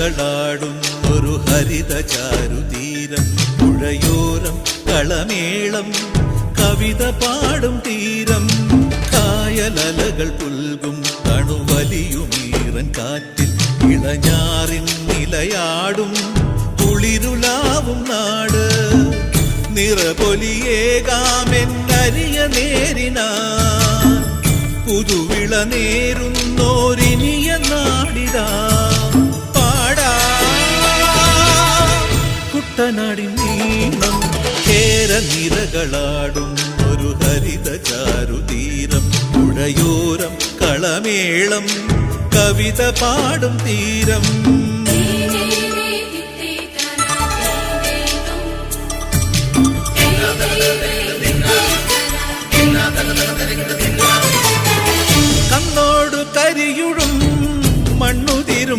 നിരകളാടും ഒരു ഹരിത ചാരുതീരം പുഴയോരം കളമേളം കവിത പാടും തീരം. കായലലകൾ പുൽകും കണുവലിയുമീറൻ കാറ്റിൽ ഇളഞ്ഞാറിൻ നിലയാടും. കുളിരുലാവും നാട് നിറപൊലിയേകാമെന്നരിയ നേരിനാ. പുതുവിള നേരുന്നോരിനിയ നാടിതാ. കുട്ടനാടിൻ നീണം കേര നിരകളാടും ഒരു ഹരിത ചാരുതീരം പുഴയോരം കളമേളം കവിത പാടും തീരം.